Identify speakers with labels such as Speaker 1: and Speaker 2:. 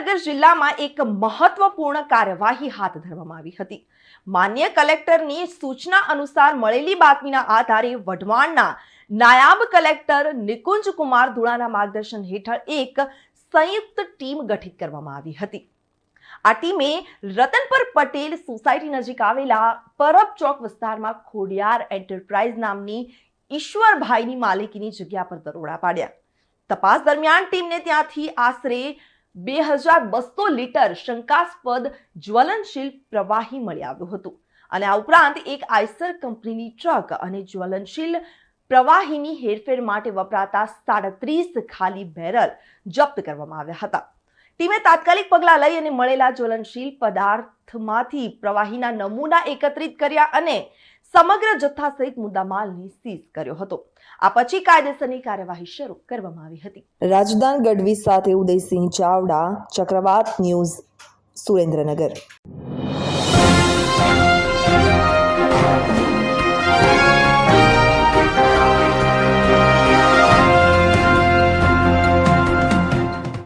Speaker 1: સુરેન્દ્રનગર જિલ્લામાં એક મહત્વપૂર્ણ કાર્યવાહી હાથ ધરવામાં આવી હતી. માન્ય કલેક્ટરની સૂચના અનુસાર મળેલી બાતમીના આધારે વઢવાણના નાયબ કલેક્ટર નિકુંજ કુમાર ધુળાના માર્ગદર્શન હેઠળ એક સંયુક્ત ટીમ ગઠિત કરવામાં આવી હતી. આ ટીમે રતનપર પટેલ સોસાયટી નજીક આવેલા પરબ ચોક વિસ્તારમાં ખોડિયાર એન્ટરપ્રાઇઝ નામની ઈશ્વરભાઈની માલિકીની જગ્યા પર દરોડા પાડ્યા. તપાસ દરમિયાન ટીમને ત્યાંથી આશરે બે હજાર બસો લીટર શંકાસ્પદ જ્વલનશીલ પ્રવાહી મળી આવ્યું હતું. અને આ ઉપરાંત એક આઈસર કંપનીની ટ્રક અને જ્વલનશીલ પ્રવાહીની હેરફેર માટે વપરાતા સાડત્રીસ ખાલી બેરલ જપ્ત કરવામાં આવ્યા હતા. ટીમે તાત્કાલિક પગલાં લઈ અને મળેલા જ્વલનશીલ પદાર્થમાંથી પ્રવાહીના નમૂના એકત્રિત કર્યા અને સમગ્ર જથ્થા સહિત મુદ્દામાલને સીઝ કર્યો હતો. આ પછી કાયદેસરની કાર્યવાહી શરૂ કરવામાં આવી હતી.
Speaker 2: રાજદાન ગઢવી સાથે ઉદયસિંહ ચાવડા, ચક્રવાત ન્યૂઝ, સુરેન્દ્રનગર.